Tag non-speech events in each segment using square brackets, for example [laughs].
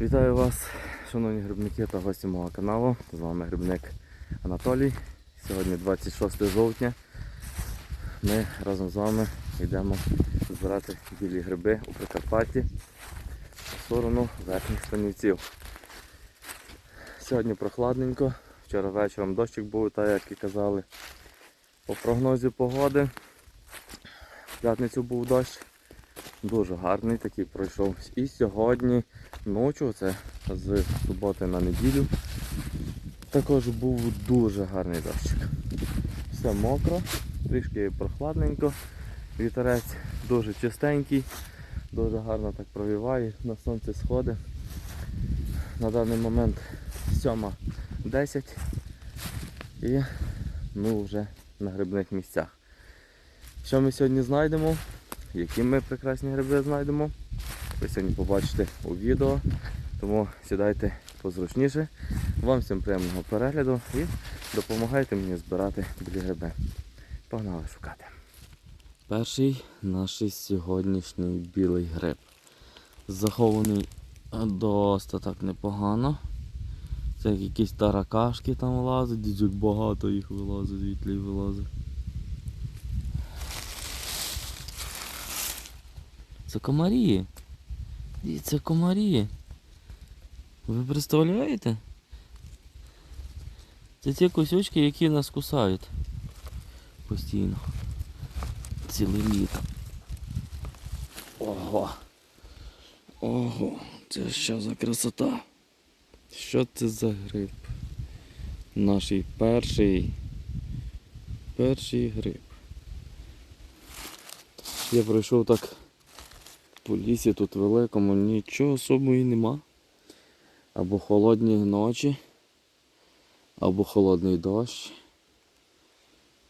Вітаю вас, шановні грибники та гості мого каналу. З вами грибник Анатолій. Сьогодні 26 жовтня. Ми разом з вами йдемо збирати білі гриби у Прикарпатті в сторону верхніх станівців. Сьогодні прохладненько. Вчора вечором дощик був, так як і казали. По прогнозі погоди. В п'ятницю був дощ. Дуже гарний такий пройшов. І сьогодні ночі, це з суботи на неділю, також був дуже гарний дощик. Все мокро, трішки прохладненько, вітерець дуже чистенький, дуже гарно так провіває, на сонце сходи. На даний момент 7.10 і ми вже на грибних місцях. Що ми сьогодні знайдемо? Які ми прекрасні гриби знайдемо? Ви сьогодні побачите у відео. Тому сідайте позручніше. Вам всім приємного перегляду і допомагайте мені збирати білі гриби. Погнали шукати. Перший наш сьогоднішній білий гриб. Захований досить так непогано. Це як якісь таракашки там лазять, дідюк багато їх вилазить, звідти вилазить. Це комарі. І Це комарі. Ви представляєте? Це ті кусючки, які нас кусають постійно. Ціле літо. Ого. Ого, це що за красота? Що це за гриб? Наш перший. Перший гриб. Я пройшов так по лісі тут великому, нічого особого і нема. Або холодні ночі, або холодний дощ.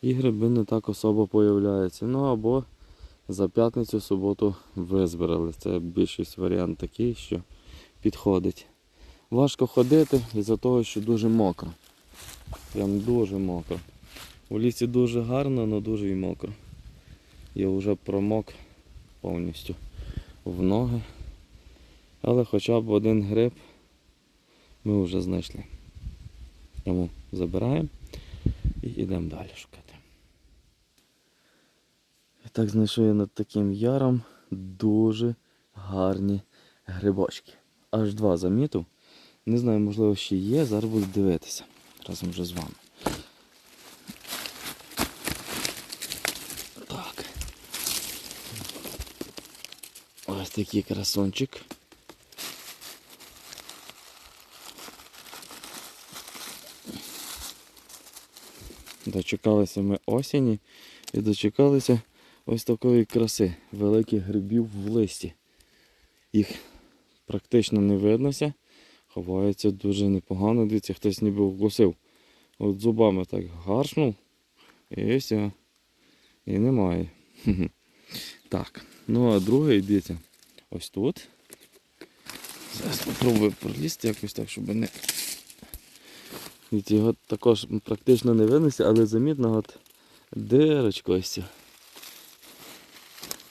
І гриби не так особо появляються. Ну або за п'ятницю, суботу визбирали. Це більшість варіант такий, що підходить. Важко ходити із-за того, що дуже мокро. Прям дуже мокро. У лісі дуже гарно, але дуже і мокро. Я вже промок повністю в ноги. Але хоча б один гриб ми вже знайшли. Тому забираємо і йдемо далі шукати. І так знайшов я над таким яром дуже гарні грибочки. Аж два замітив. Не знаю, можливо, ще є, зараз буду дивитися разом вже з вами. Так. Ось такий красончик. Дочекалися ми осені і дочекалися ось такої краси, великих грибів в листі. Їх практично не виднося, ховаються дуже непогано. Дивіться, хтось ніби вкусив. От зубами так гаршнув і все. І немає. [laughs] Так, ну а другий, дивіться, ось тут. Зараз спробую пролізти якось так, щоб не. Його також практично не винесе, але замітно от дирочка ось. ця.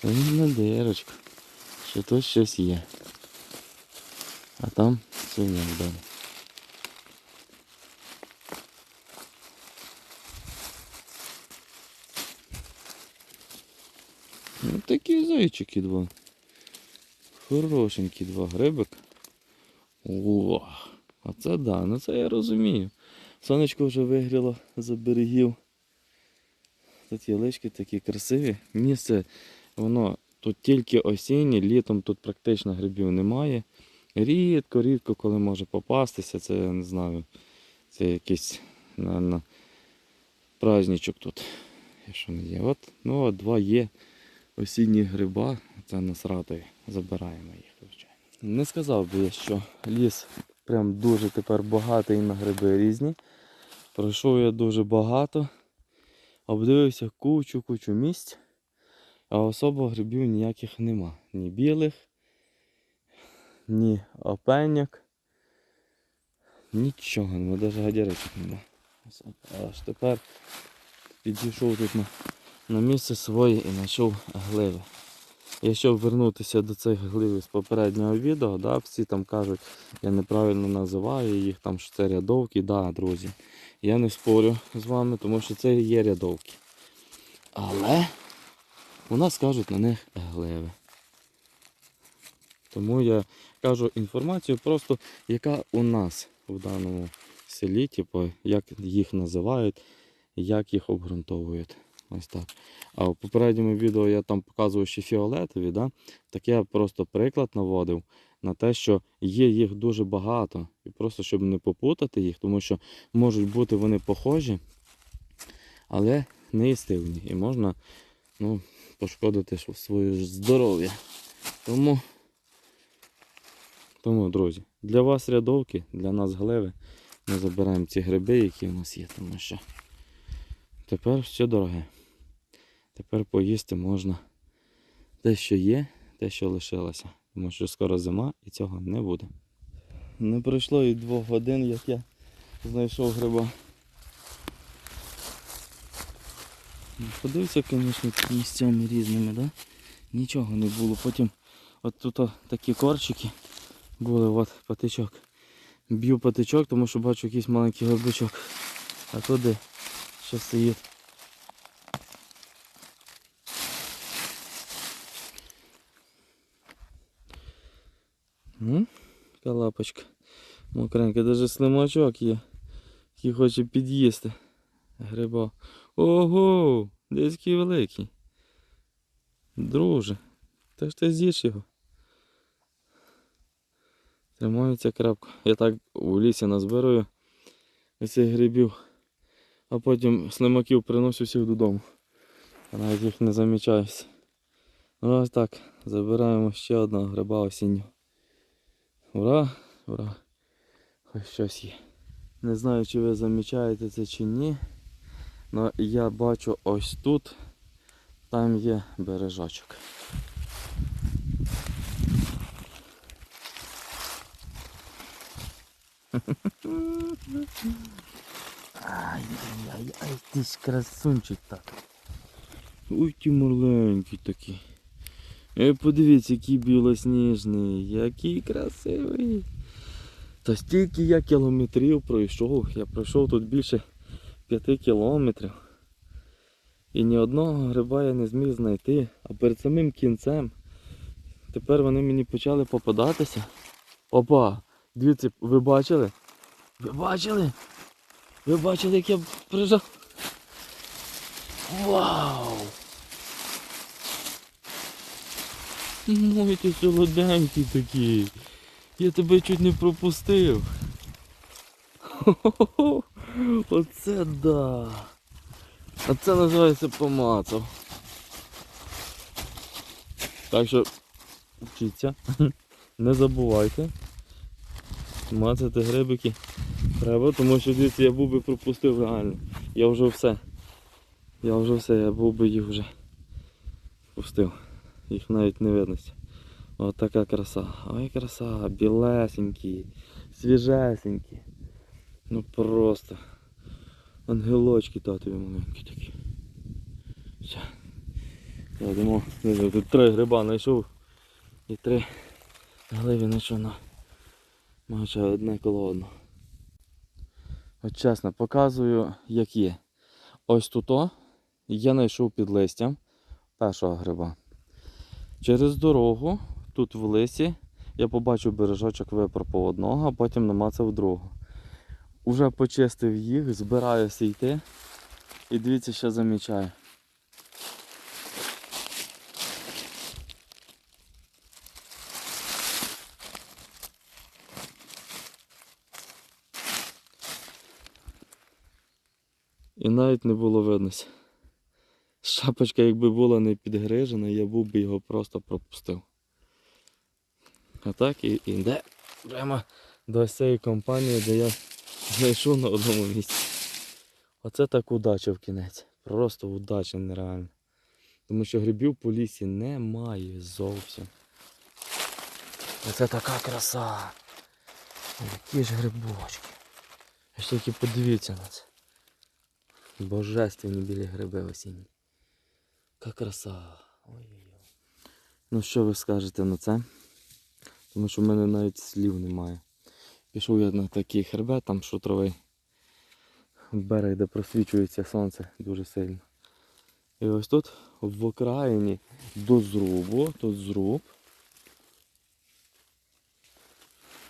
Іменно дирочка. Що тут щось є. А там свиня вдома. Ну такі зайчики два. Хорошенькі два грибик. О, а це да, ну це я розумію. Сонечко вже вигріло за берегів. Тут є лички такі красиві. Місце, воно тут тільки осіннє, літом тут практично грибів немає. Рідко, рідко, коли може попастися, це я не знаю. Це якийсь, напевно, праздничок тут. Якщо не є. От, ну два є осінні гриба, це нас радує. Забираємо їх, звичайно. Не сказав би я, що ліс прям дуже тепер багатий на гриби різні. Пройшов я дуже багато, обдивився кучу-кучу місць, а особо грибів ніяких нема. Ні білих, ні опеньок. Нічого нема, навіть гадяричок нема. Аж тепер підійшов тут на, на місце своє і знайшов гливи. Якщо вернутися до цих глив з попереднього відео, да, всі там кажуть, я неправильно називаю їх, там, що це рядовки. Да, друзі, я не спорю з вами, тому що це є рядовки. Але у нас кажуть на них гливи. Тому я кажу інформацію просто, яка у нас в даному селі, типу, як їх називають, як їх обґрунтовують. Ось так. А в попередньому відео я там показував ще фіолетові, да? так я просто приклад наводив на те, що є їх дуже багато. І просто щоб не попутати їх, тому що можуть бути вони похожі, але не істивні. І можна ну, пошкодити своє здоров'я. Тому, тому, друзі, для вас рядовки, для нас гливи. Ми забираємо ці гриби, які в нас є, тому що тепер все дороге. Тепер поїсти можна те, що є, те, що лишилося. Тому що скоро зима і цього не буде. Не пройшло і двох годин, як я знайшов гриба. Подивився, звісно, місцями різними, да? Нічого не було. Потім от тут такі корчики були, от патичок. Б'ю патичок, тому що бачу якийсь маленький горбичок. А туди ще стоїть. Така лапочка. Мокренька, навіть слимачок є, який хоче під'їсти. Гриба. Ого! Десь який великий. Друже, та ж ти з'їш його. Тримається крапко. Я так у лісі назбираю цих грибів, а потім слимаків приношу всіх додому. Навіть їх не замічаюся. Ну ось так, забираємо ще одного гриба осіннього. Ура, ура! Хоч щось є. Не знаю, чи ви замічаєте це чи ні. але я бачу ось тут, там є бережочок. Ай-яй-яй, ти ж красунчик так. Ой, ті маленький такий. Е, подивіться, який білосніжний, який красивий. Та стільки я кілометрів пройшов, я пройшов тут більше п'яти кілометрів. І ні одного гриба я не зміг знайти. А перед самим кінцем тепер вони мені почали попадатися. Опа! Дивіться, ви бачили? Ви бачили? Ви бачили, як я прижав? Вау! Мой ти солоденький такий. Я тебе чуть не пропустив. Хо-хо-хо. Оце да. А це називається помацав. Так що вчіться, [laughs] не забувайте. Мацати грибики треба, тому що дивіться, я був би пропустив реально. Я вже все. Я вже все, я був би їх вже пустив. Їх навіть не видно. Ось така краса. Ой, краса, білесенькі, свіжесенькі. Ну просто. Ангелочки татові маленькі такі. Все. Думав, тут три гриба знайшов і три гливі знайшов на майже одне коло одного. От чесно, показую, як є. Ось тут о, я знайшов під листям першого гриба. Через дорогу, тут в лисі, я побачив бережочок випропав одного, а потім намацав другого. Уже почистив їх, збираюся йти. І дивіться, що замічаю. І навіть не було виднося. Шапочка, якби була не підгрижена, я був би його просто пропустив. А так і йде прямо до цієї компанії, де я знайшов на одному місці. Оце так удача в кінець. Просто удача нереальна. Тому що грибів по лісі немає зовсім. Оце така краса. Які ж грибочки. Ось тільки подивіться на це. Божественні білі гриби осінні. Яка краса. Ой-ой-ой. Ну що ви скажете на це? Тому що в мене навіть слів немає. Пішов я на такий хребет, там шутровий берег, де просвічується сонце дуже сильно. І ось тут в окраїні до зрубу, тут зруб.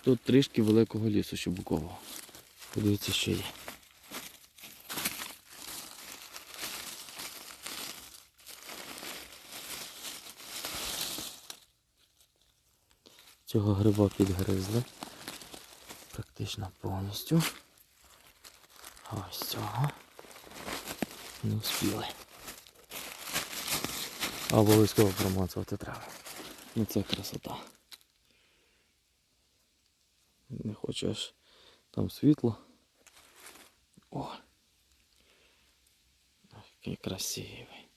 Тут трішки великого лісу щебукового. Подивіться, що є. Цього гриба підгризли. Практично повністю. А ось цього. Не. А обов'язково промацувати треба. Ну це красота. Не хочеш там світло. О! Який красивий.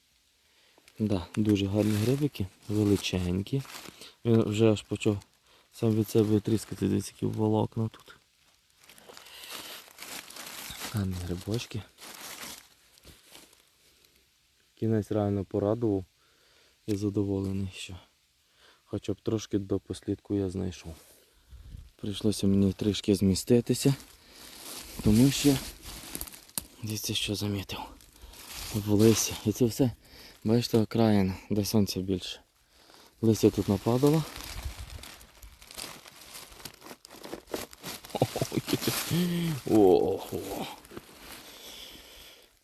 Да, дуже гарні грибики, величенькі. Він вже аж почав сам від себе тріскати десь які волокна тут. Гарні грибочки. Кінець реально порадував і задоволений, що хоча б трошки до послідку я знайшов. Прийшлося мені трішки зміститися, тому що дивіться, що замітив. В лисі. І це все, бачите, окраїна, де сонця більше. Листя тут нападало. Ого.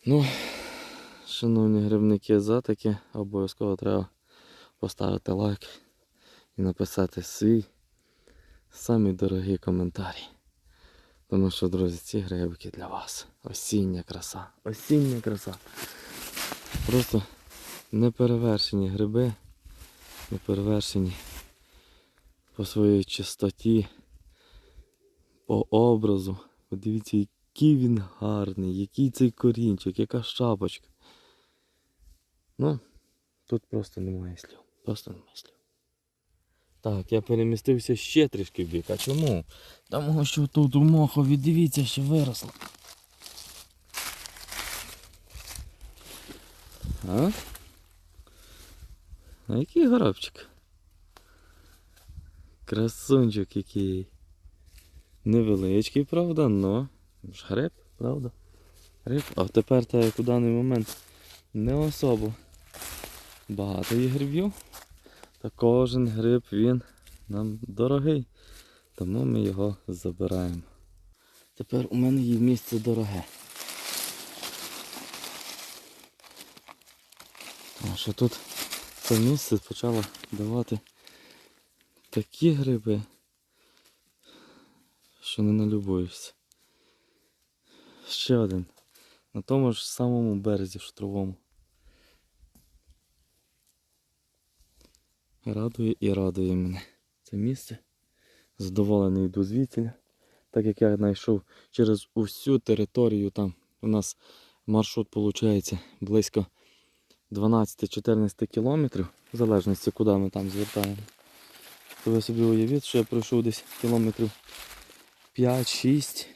Ну, шановні грибники, за таке обов'язково треба поставити лайк і написати свій самі дорогі коментарі. Тому що, друзі, ці грибики для вас. Осіння краса. Осіння краса. Просто неперевершені гриби, неперевершені по своїй чистоті, по образу. Подивіться, який він гарний, який цей корінчик, яка шапочка. Ну, тут просто немає слів. Просто немає слів. Так, я перемістився ще трішки в бік. А чому? Тому що тут у мохові, дивіться, що виросло. А? А який горобчик? Красунчик який. Невеличкий, правда, но ж гриб, правда? Гриб. А тепер та як у даний момент не особо багато є грибів. Та кожен гриб він нам дорогий, тому ми його забираємо. Тепер у мене є місце дороге. Тому що тут це місце почало давати такі гриби, що не налюбуєшся. Ще один. На тому ж самому березі шутровому. Радує і радує мене це місце. Задоволений йду звідси. Так як я знайшов через усю територію, там у нас маршрут виходить близько 12-14 кілометрів, в залежності куди ми там звертаємо. То ви собі уявіть, що я пройшов десь кілометрів 5-6,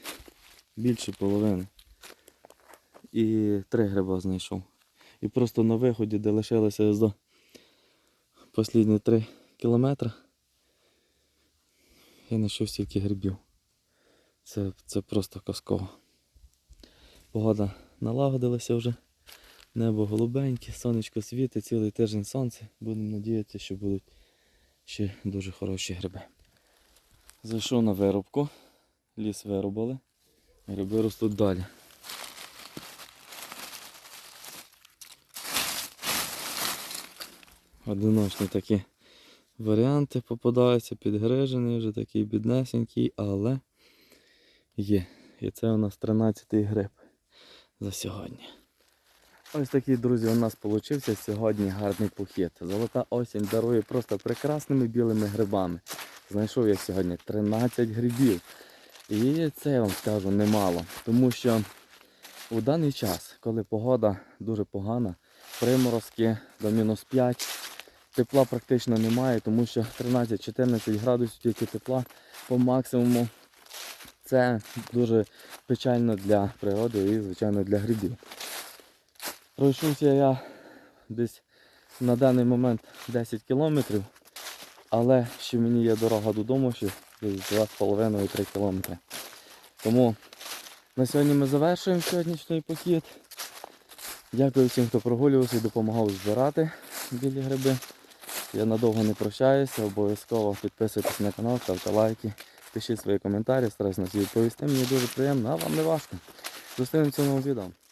більше половини. І три гриба знайшов. І просто на виході, де лишилося до Послідні 3 кілометри я знайшов стільки грибів. Це, це просто казково. Погода налагодилася вже. Небо голубеньке, сонечко світить, цілий тиждень сонце. Будемо надіятися, що будуть ще дуже хороші гриби. Зайшов на вирубку, ліс вирубали, гриби ростуть далі. Одиночні такі варіанти попадаються, підгрижений, вже такий біднесенький, але є. І це у нас 13-й гриб за сьогодні. Ось такий, друзі, у нас вийшов сьогодні гарний похід. Золота осінь дарує просто прекрасними білими грибами. Знайшов я сьогодні 13 грибів. І це я вам скажу немало. Тому що у даний час, коли погода дуже погана, приморозки до мінус 5, тепла практично немає, тому що 13-14 градусів тільки тепла по максимуму. Це дуже печально для природи і, звичайно, для грибів. Пройшовся я десь на даний момент 10 кілометрів, але ще мені є дорога додому, ще десь 2,5-3 кілометри. Тому на сьогодні ми завершуємо сьогоднішній похід. Дякую всім, хто прогулювався і допомагав збирати білі гриби. Я надовго не прощаюся, обов'язково підписуйтесь на канал, ставте лайки, пишіть свої коментарі, стараюсь на всі відповісти. Мені дуже приємно, а вам не важко. Зустрінемося в новому відео.